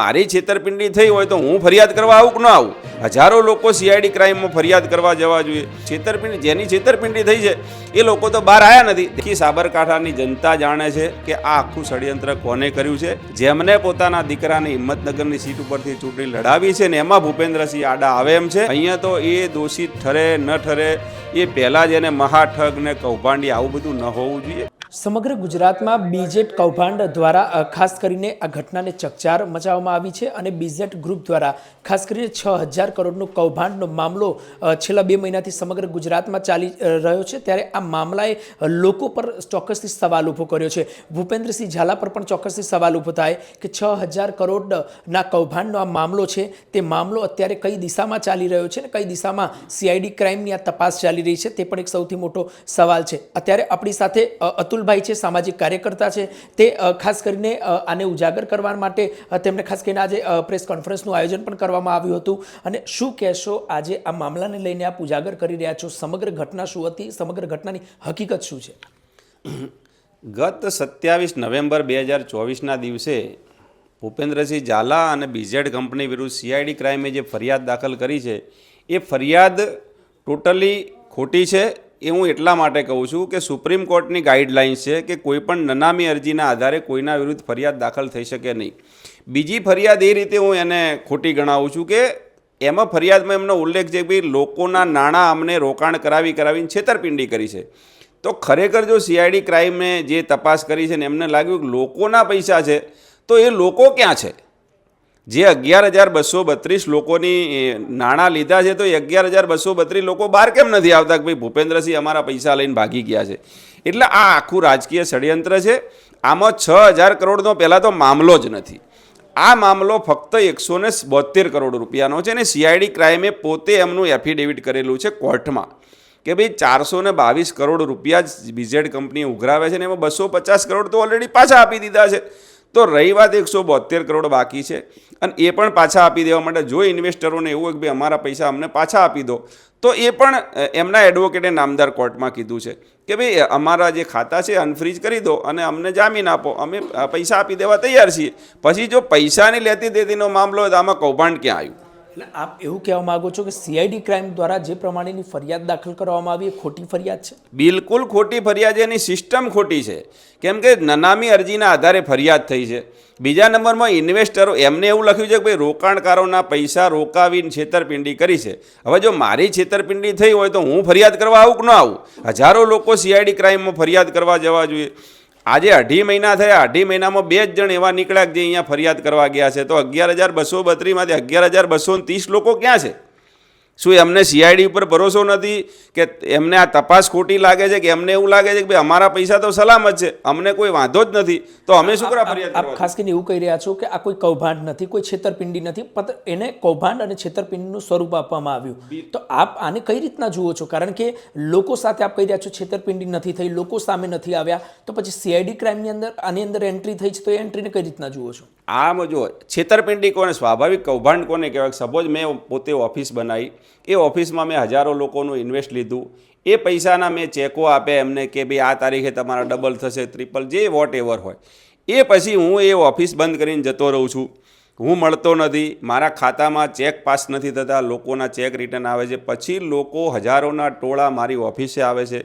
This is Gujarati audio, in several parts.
મારી છેતરપિંડી થઈ હોય તો હું ફરિયાદ કરવા આવું કે ન આવું? હજારો લોકો સીઆઈડી ક્રાઇમમાં ફરિયાદ કરવા જવા જોઈએ. છેતરપિંડી, જેની છેતરપિંડી થઈ છે, એ લોકો તો બહાર આવ્યા નથી. કે સાબરકાંઠાની જનતા જાણે છે કે આ આખું ષડયંત્ર કોને કર્યું છે? જેમને પોતાના દીકરાને હિંમતનગરની સીટ ઉપરથી ચૂંટણી લડાવી છે ને એમાં ભૂપેન્દ્રસિંહ આડા આવે એમ છે. અહીંયા તો એ દોષિત ઠરે, ન ઠરે, એ પહેલાં જ એને મહાઠગ ને કૌભાંડી આવું બધું ન હોવું જોઈએ. સમગ્ર ગુજરાતમાં બીજેટ કૌભાંડ દ્વારા ખાસ કરીને આ ઘટનાને ચકચાર મચાવવામાં આવી છે અને બીજેટ ગ્રુપ દ્વારા ખાસ કરીને છ હજાર કરોડનો કૌભાંડનો મામલો છેલ્લા બે મહિનાથી સમગ્ર ગુજરાતમાં ચાલી રહ્યો છે. ત્યારે આ મામલાએ લોકો પર ચોક્કસથી સવાલ ઊભો કર્યો છે. ભૂપેન્દ્રસિંહ ઝાલા પર પણ ચોક્કસથી સવાલ ઊભો થાય કે છ હજાર કરોડના કૌભાંડનો આ મામલો છે. તે મામલો અત્યારે કઈ દિશામાં ચાલી રહ્યો છે ને કઈ દિશામાં સીઆઈડી ક્રાઇમની આ તપાસ ચાલી રહી છે તે પણ એક સૌથી મોટો સવાલ છે. અત્યારે આપણી સાથે અ, અતુલભાઈ છે, સામાજિક કાર્યકર્તા છે. તે ખાસ કરીને આને ઉજાગર કરવા માટે તેમણે ખાસ કરીને આજે પ્રેસ કોન્ફરન્સનું આયોજન પણ કરવામાં આવ્યું હતું. અને શું કહેશો, આજે આ મામલાને લઈને આપ ઉજાગર કરી રહ્યા છો? સમગ્ર ઘટના શું હતી? સમગ્ર ઘટનાની હકીકત શું છે? ગત સત્યાવીસ નવેમ્બર બે હજાર ચોવીસના દિવસે ભૂપેન્દ્રસિંહ ઝાલા અને બીઝેડ કંપની વિરુદ્ધ સીઆઈડી ક્રાઇમે જે ફરિયાદ દાખલ કરી છે, એ ફરિયાદ ટોટલી ખોટી છે. એ હું એટલા માટે કહું છું કે સુપ્રીમ કોર્ટની ગાઈડલાઇન્સ છે કે કોઈપણ નનામી અરજીના આધારે કોઈના વિરુદ્ધ ફરિયાદ દાખલ થઈ શકે નહીં. બીજી ફરિયાદ એ રીતે હું એને ખોટી ગણાવું છું કે એમાં ફરિયાદમાં એમનો ઉલ્લેખ છે કે ભાઈ લોકોના નાણાં અમને રોકાણ કરાવી કરાવીને છેતરપિંડી કરી છે. તો ખરેખર જો સીઆઈડી ક્રાઇમે જે તપાસ કરી છે ને એમને લાગ્યું કે લોકોના પૈસા છે, તો એ લોકો ક્યાં છે? જે અગિયાર હજાર બસો બત્રીસ લોકોની નાણાં લીધા છે, તો એ અગિયાર હજાર બસો બત્રીસ લોકો બહાર કેમ નથી આવતા કે ભાઈ ભૂપેન્દ્રસિંહ અમારા પૈસા લઈને ભાગી ગયા છે? એટલે આ આખું રાજકીય ષડયંત્ર છે. આમાં છ હજાર કરોડનો પહેલાં તો મામલો જ નથી. આ મામલો ફક્ત એકસો ને બોતેર કરોડ રૂપિયાનો છે અને સીઆઈડી ક્રાઇમે પોતે એમનું એફિડેવિટ કરેલું છે કોર્ટમાં કે ભાઈ ચારસો ને બાવીસ કરોડ રૂપિયા જ બીઝેડ કંપની ઉઘરાવે છે ને એમાં બસો પચાસ કરોડ તો ઓલરેડી પાછા આપી દીધા છે. તો રહી વાત એકસો બોતેર કરોડ બાકી છે અને એ પણ પાછા આપી દેવા માટે જો ઇન્વેસ્ટરોને એવું હોય કે ભાઈ અમારા પૈસા અમને પાછા આપી દો, તો એ પણ એમના એડવોકેટે નામદાર કોર્ટમાં કીધું છે કે ભાઈ અમારા જે ખાતા છે અનફ્રીજ કરી દો અને અમને જામીન આપો. અમે પૈસા આપી દેવા તૈયાર છીએ. પછી જો પૈસાની લેતી દેતીનો મામલો હોય તો આમાં કૌભાંડ ક્યાં આવ્યું? એટલે આપ એવું કહેવા માંગો છો કે સીઆઈડી ક્રાઇમ દ્વારા જે પ્રમાણેની ફરિયાદ દાખલ કરવામાં આવી એ ખોટી ફરિયાદ છે? બિલકુલ ખોટી ફરિયાદ એની સિસ્ટમ ખોટી છે. કેમ કે નનામી અરજીના આધારે ફરિયાદ થઈ છે. બીજા નંબરમાં ઇન્વેસ્ટરો એમને એવું લખ્યું છે કે ભાઈ, રોકાણકારોના પૈસા રોકાવીને છેતરપિંડી કરી છે. હવે જો મારી છેતરપિંડી થઈ હોય તો હું ફરિયાદ કરવા આવું કે ન આવું? હજારો લોકો સીઆઈડી ક્રાઇમમાં ફરિયાદ કરવા જવા જોઈએ. આજે અઢી મહિના થયા, અઢી મહિનામાં બે જ જણ એવા નીકળ્યા જે અહીંયા ફરિયાદ કરવા ગયા છે. તો અગિયાર હજાર બસો બત્રીસમાંથી અગિયાર હજાર બસો ત્રીસ લોકો ક્યાં છે? શું એમને સીઆઈડી ઉપર ભરોસો નથી કે એમને આ તપાસ ખોટી લાગે છે કે એમને એવું લાગે છે કે ભાઈ અમારા પૈસા તો સલામત છે અમને કોઈ વાંધો જ નથી. તો અમે શું કરવા ફરિયાદ આપ ખાસ કરીને એવું કહી રહ્યા છો કે આ કોઈ કૌભાંડ નથી કોઈ છેતરપિંડી નથી એને કૌભાંડ અને છેતરપિંડીનું સ્વરૂપ આપવામાં આવ્યું. તો આપ આને કઈ રીતના જુઓ છો? કારણ કે લોકો સાથે આપ કહી રહ્યા છો છેતરપિંડી નથી થઈ લોકો સામે નથી આવ્યા તો પછી સીઆઈડી ક્રાઇમની અંદર આની અંદર એન્ટ્રી થઈ છે તો એ એન્ટ્રીને કઈ રીતના જુઓ છો? આમ જો છેતરપિંડી કોને સ્વાભાવિક કૌભાંડ કોને કહેવાય? સપોઝ મેં પોતે ઓફિસ બનાવી એ ઓફિસમાં મેં હજારો લોકોનું ઇન્વેસ્ટ લીધું. એ પૈસાના મેં ચેકો આપ્યા એમને કે ભાઈ આ તારીખે તમારા ડબલ થશે ટ્રિપલ જે વોટ એવર હોય. એ પછી હું એ ઓફિસ બંધ કરીને જતો રહું છું. હું મળતો નથી, મારા ખાતામાં ચેક પાસ નથી થતા, લોકોના ચેક રિટર્ન આવે છે. પછી લોકો હજારોના ટોળા મારી ઓફિસે આવે છે.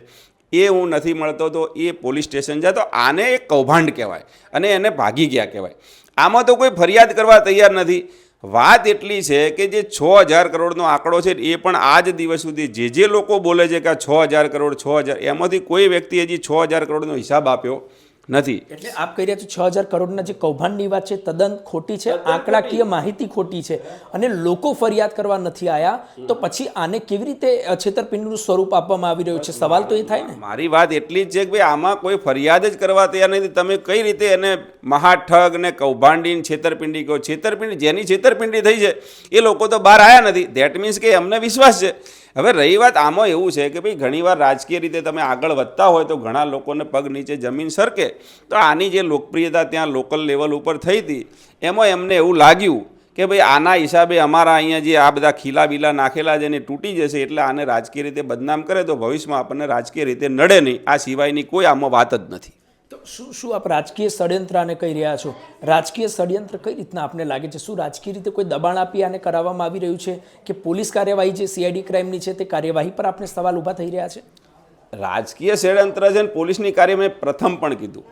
એ હું નથી મળતો તો એ પોલીસ સ્ટેશન જાય તો આને એક કૌભાંડ કહેવાય અને એને ભાગી ગયા કહેવાય. આમાં તો કોઈ ફરિયાદ કરવા તૈયાર નથી. વાત એટલી છે કે જે છ હજાર કરોડનો આંકડો છે એ પણ આજ દિવસ સુધી જે જે લોકો બોલે છે કે આ છ હજાર કરોડ, છ હજાર, એમાંથી કોઈ વ્યક્તિએ હજી છ હજાર કરોડનો હિસાબ આપ્યો નથી. એટલે આપ કહી રહ્યા છો છ હજાર કરોડના જે કૌભાંડની વાત છે તદ્દન ખોટી છે આંકડાકીય માહિતી ખોટી છે અને લોકો ફરિયાદ કરવા નથી આવ્યા તો પછી આને કેવી રીતે છેતરપિંડીનું સ્વરૂપ આપવામાં આવી રહ્યું છે? સવાલ તો એ થાય ને? મારી વાત એટલી જ છે કે ભાઈ આમાં કોઈ ફરિયાદ જ કરવા તૈયાર નથી. તમે કઈ રીતે એને મહાઠગ ને કૌભાંડી છેતરપિંડી કહો? છેતરપિંડી જેની છેતરપિંડી થઈ છે એ લોકો તો બહાર આવ્યા નથી. ધેટ મીન્સ કે એમને વિશ્વાસ છે. હવે રહી વાત આમાં એવું છે કે ભાઈ, ઘણીવાર રાજકીય રીતે તમે આગળ વધતા હોય તો ઘણા લોકોને પગ નીચે જમીન સરકે. તો આની જે લોકપ્રિયતા ત્યાં લોકલ લેવલ ઉપર થઈ હતી, એમાં એમને એવું લાગ્યું કે ભાઈ, આના હિસાબે અમારા અહીંયા જે આ બધા ખીલા બીલા નાખેલા છે એને તૂટી જશે એટલે આને રાજકીય રીતે બદનામ કરે તો ભવિષ્યમાં આપણને રાજકીય રીતે નડે નહીં. આ સિવાયની કોઈ આમાં વાત જ નથી. તો શું શું આપ રાજકીય ષડયંત્ર આને કહી રહ્યા છો? રાજકીય ષડયંત્ર કઈ રીતના આપને લાગે છે? શું રાજકીય રીતે કોઈ દબાણ આપી આને કરાવવામાં આવી રહ્યું છે? કે પોલીસ કાર્યવાહી જે સીઆઈડી ક્રાઇમની છે તે કાર્યવાહી પર આપને સવાલ ઊભા થઈ રહ્યા છે? રાજકીય ષડયંત્ર છે ને પોલીસની કાર્ય મેં પ્રથમ પણ કીધું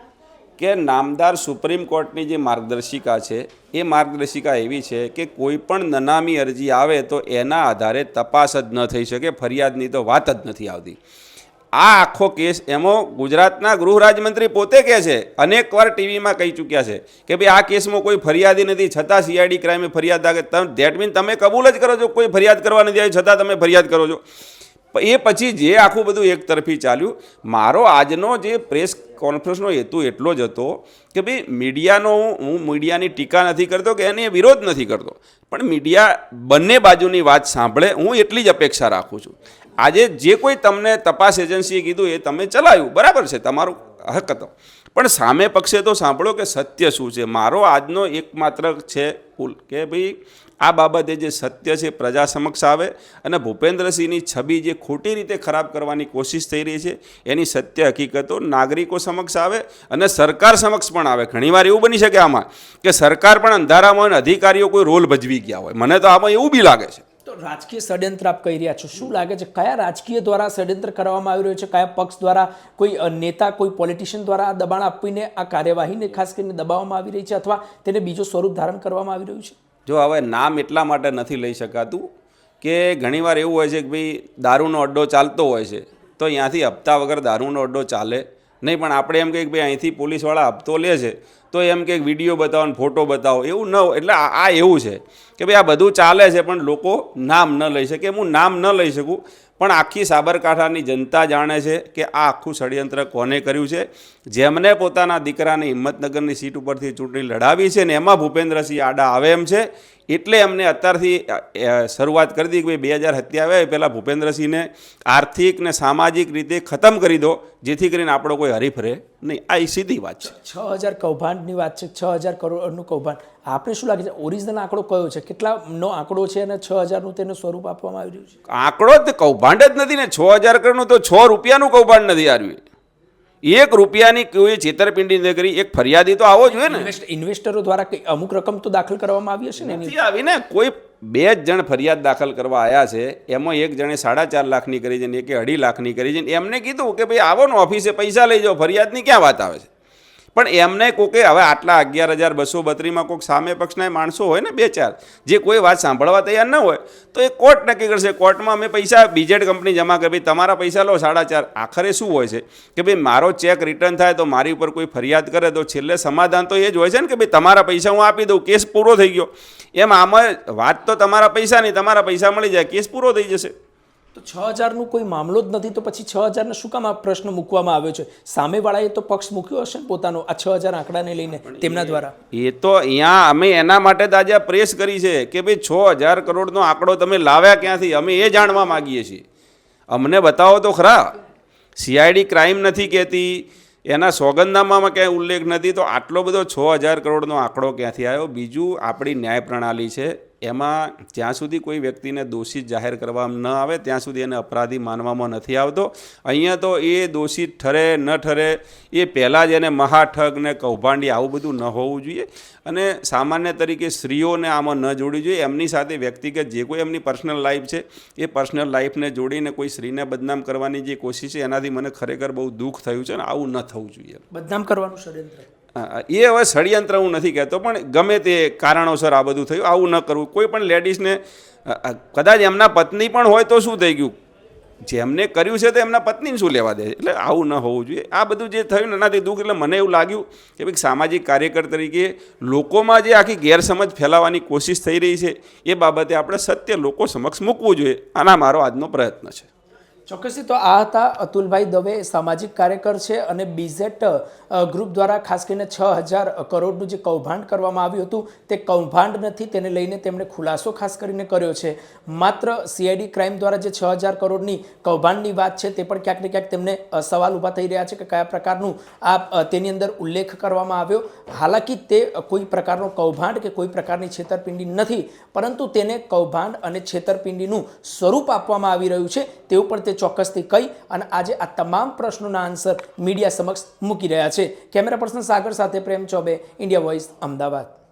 કે નામદાર સુપ્રીમ કોર્ટની જે માર્ગદર્શિકા છે, એ માર્ગદર્શિકા એવી છે કે કોઈ પણ નનામી અરજી આવે તો એના આધારે તપાસ જ ન થઈ શકે, ફરિયાદની તો વાત જ નથી આવતી. આ આખો કેસ એમાં ગુજરાતના ગૃહ રાજ્યમંત્રી પોતે કહે છે. અનેકવાર ટીવીમાં કહી ચૂક્યા છે કે ભાઈ આ કેસમાં કોઈ ફરિયાદી નથી. છતાં સીઆઈડી ક્રાઇમે ફરિયાદ દાખલ ધેટ મીન તમે કબૂલ જ કરો છો કોઈ ફરિયાદ કરવા નથી આવી છતાં તમે ફરિયાદ કરો છો. એ પછી જે આખું બધું એક તરફી ચાલ્યું, મારો આજનો જે પ્રેસ કોન્ફરન્સનો હેતુ એટલો જ હતો કે ભાઈ મીડિયાનો હું મીડિયાની ટીકા નથી કરતો કે એને વિરોધ નથી કરતો. પણ મીડિયા બંને બાજુની વાત સાંભળે, હું એટલી જ અપેક્ષા રાખું છું. આજે જે કોઈ તમને તપાસ એજન્સીએ કીધું એ તમે ચલાવ્યું. બરાબર છે, તમારું હક હતો. પણ સામે પક્ષે તો સાંભળો કે સત્ય શું છે? મારો આજનો એકમાત્ર છે પુલ કે ભાઈ આ બાબતે જે સત્ય છે પ્રજા સમક્ષ આવે અને ભૂપેન્દ્રસિંહની છબી જે ખોટી રીતે ખરાબ કરવાની કોશિશ થઈ રહી છે, એની સત્ય હકીકતો નાગરિકો સમક્ષ આવે અને સરકાર સમક્ષ પણ આવે. ઘણીવાર એવું બની શકે આમાં કે સરકાર પણ અંધારામાં અધિકારીઓ કોઈ રોલ ભજવી ગયા હોય. મને તો આમાં એવું બી લાગે છે. રાજકીય ષડયંત્ર આપ કહી રહ્યા છો. શું લાગે છે કયા રાજકીય દ્વારા ષડયંત્ર કરવામાં આવી રહ્યું છે? કયા પક્ષ દ્વારા, કોઈ નેતા, કોઈ પોલિટિશિયન દ્વારા દબાણ આપીને, આ કાર્યવાહીને ખાસ કરીને દબાવવામાં આવી રહી છે અથવા તેને બીજું સ્વરૂપ ધારણ કરવામાં આવી રહ્યું છે? જો હવે નામ એટલા માટે નથી લઈ શકાતું કે ઘણીવાર એવું હોય છે કે ભાઈ દારૂનો અડ્ડો ચાલતો હોય છે, તો અહીંયાથી હપ્તા વગર દારૂનો અડ્ડો ચાલે. નહીં, પણ આપણે એમ કે ભાઈ અહીંથી પોલીસવાળા હપ્તો લે છે, તો એમ કે વીડિયો બતાવો ને ફોટો બતાવો, એવું ન એટલે આ એવું છે કે ભાઈ આ બધું ચાલે છે, પણ લોકો નામ ન લઈ શકે. હું નામ ન લઈ શકું, પણ આખી સાબરકાંઠાની જનતા જાણે છે કે આ આખું ષડયંત્ર કોને કર્યું છે? જેમને પોતાના દીકરાને હિંમતનગરની સીટ ઉપરથી ચૂંટણી લડાવી છે ને એમાં ભૂપેન્દ્રસિંહ આડા આવે એમ છે એટલે એમને અત્યારથી શરૂઆત કરી દીધી કે ભાઈ બે હજાર હત્યા એ પહેલાં ભૂપેન્દ્રસિંહને આર્થિક ને સામાજિક રીતે ખતમ કરી દો જેથી કરીને આપણો કોઈ હરીફ રહે નહીં. આ એ સીધી વાત છે. છ હજાર કૌભાંડની વાત છે છ હજાર કરોડનું કૌભાંડ. આપણે શું લાગે છે ઓરિજિનલ આંકડો કયો છે? કેટલાનો આંકડો છે અને છ હજારનું તેનું સ્વરૂપ આપવામાં આવી રહ્યું છે? આંકડો જ કૌભાંડ જ નથી ને છ હજાર કરોડનું તો છ રૂપિયાનું કૌભાંડ નથી આવ્યું એક રૂપિયાની કોઈ છેતરપિંડી ન કરી એક ફરિયાદી તો આવો જોઈએ ને. ઇન્વેસ્ટરો દ્વારા કંઈ અમુક રકમ તો દાખલ કરવામાં આવી હશે ને નથી આવીને કોઈ બે જ જણ ફરિયાદ દાખલ કરવા આવ્યા છે એમાં એક જણે સાડા ચાર લાખની કરી છે ને એકે અઢી લાખની કરી છે એમને કીધું કે ભાઈ આવો ને ઓફિસે પૈસા લઈ જાઓ ફરિયાદની ક્યાં વાત આવે છે? પણ એમને કોકે હવે આટલા અગિયાર હજાર બસો બત્રીમાં કોઈક સામે પક્ષના માણસો હોય ને બે ચાર, જે કોઈ વાત સાંભળવા તૈયાર ન હોય, તો એ કોર્ટ નક્કી કરશે. કોર્ટમાં અમે પૈસા બીજેડ કંપની જમા કરી, ભાઈ તમારા પૈસા લો સાડા ચાર. આખરે શું હોય છે? કે ભાઈ મારો ચેક રિટર્ન થાય તો મારી ઉપર કોઈ ફરિયાદ કરે તો છેલ્લે સમાધાન તો એ જ હોય છે ને કે ભાઈ તમારા પૈસા હું આપી દઉં, કેસ પૂરો થઈ ગયો. એમ આમાં વાત તો તમારા પૈસાની, તમારા પૈસા મળી જાય, કેસ પૂરો થઈ જશે. તો છ હજારનું કોઈ મામલો જ નથી તો પછી છ હજારને શું કામ આ પ્રશ્ન મૂકવામાં આવ્યો છે? સામેવાળાએ તો પક્ષ મૂક્યો હશે ને પોતાનો આ છ હજાર આંકડાને લઈને તેમના દ્વારા? એ તો અહીંયા અમે એના માટે જ આજે પ્રેસ કરી છે કે ભાઈ છ હજાર કરોડનો આંકડો તમે લાવ્યા ક્યાંથી? અમે એ જાણવા માગીએ છીએ. અમને બતાવો તો ખરા. સીઆઈડી ક્રાઇમ નથી કહેતી એના સોગંદનામામાં ક્યાંય ઉલ્લેખ નથી તો આટલો બધો છ હજાર કરોડનો આંકડો ક્યાંથી આવ્યો? બીજું આપણી ન્યાય પ્રણાલી છે. એમાં જ્યાં સુધી કોઈ વ્યક્તિને દોષિત જાહેર કરવામાં ન આવે, ત્યાં સુધી એને અપરાધી માનવામાં નથી આવતો. અહીંયા તો એ દોષિત ઠરે, ન ઠરે, એ પહેલાં જ એને મહાઠગ ને કૌભાંડી આવું બધું ન હોવું જોઈએ. અને સામાન્ય તરીકે સ્ત્રીઓને આમાં ન જોડવી જોઈએ. એમની સાથે વ્યક્તિગત જે કોઈ એમની પર્સનલ લાઈફ છે, એ પર્સનલ લાઈફને જોડીને કોઈ સ્ત્રીને બદનામ કરવાની જે કોશિશ છે, એનાથી મને ખરેખર બહુ દુઃખ થયું છે અને આવું ન થવું જોઈએ. બદનામ કરવાનું ષડયંત્ર. એ હવે ષડયંત્ર હું નથી કહેતો, પણ ગમે તે કારણોસર આ બધું થયું, આવું ન કરવું. કોઈ પણ લેડીઝને કદાચ એમના પત્ની પણ હોય તો શું થઈ ગયું? જેમને કર્યું છે તો એમના પત્નીને શું લેવા દે? એટલે આવું ન હોવું જોઈએ. આ બધું જે થયું ને એનાથી દુઃખ, એટલે મને એવું લાગ્યું કે ભાઈ સામાજિક કાર્યકર તરીકે લોકોમાં જે આખી ગેરસમજ ફેલાવવાની કોશિશ થઈ રહી છે, એ બાબતે આપણે સત્ય લોકો સમક્ષ મૂકવું જોઈએ. આના મારો આજનો પ્રયત્ન છે. ચોક્કસથી તો આ હતા અતુલભાઈ દવે સામાજિક કાર્યકર છે અને બીઝેટ ગ્રુપ દ્વારા ખાસ કરીને છ હજાર કરોડનું જે કૌભાંડ કરવામાં આવ્યું હતું, તે કૌભાંડ નથી, તેને લઈને તેમણે ખુલાસો ખાસ કરીને કર્યો છે. માત્ર સીઆઈડી ક્રાઇમ દ્વારા જે છ હજાર કરોડની કૌભાંડની વાત છે, તે પણ ક્યાંક ને ક્યાંક તેમને સવાલ ઊભા થઈ રહ્યા છે કે કયા પ્રકારનું આ તેની અંદર ઉલ્લેખ કરવામાં આવ્યો. હાલાકી તે કોઈ પ્રકારનો કૌભાંડ કે કોઈ પ્રકારની છેતરપિંડી નથી, પરંતુ તેને કૌભાંડ અને છેતરપિંડીનું સ્વરૂપ આપવામાં આવી રહ્યું છે. તેવું પણ તે તે ચોક્કસથી કહી અને આજે આ તમામ પ્રશ્નોના આન્સર મીડિયા સમક્ષ મૂકી રહ્યા છે. કેમેરા પર્સન સાગર સાથે પ્રેમ ચોબે ઇન્ડિયા વોઇસ અમદાવાદ.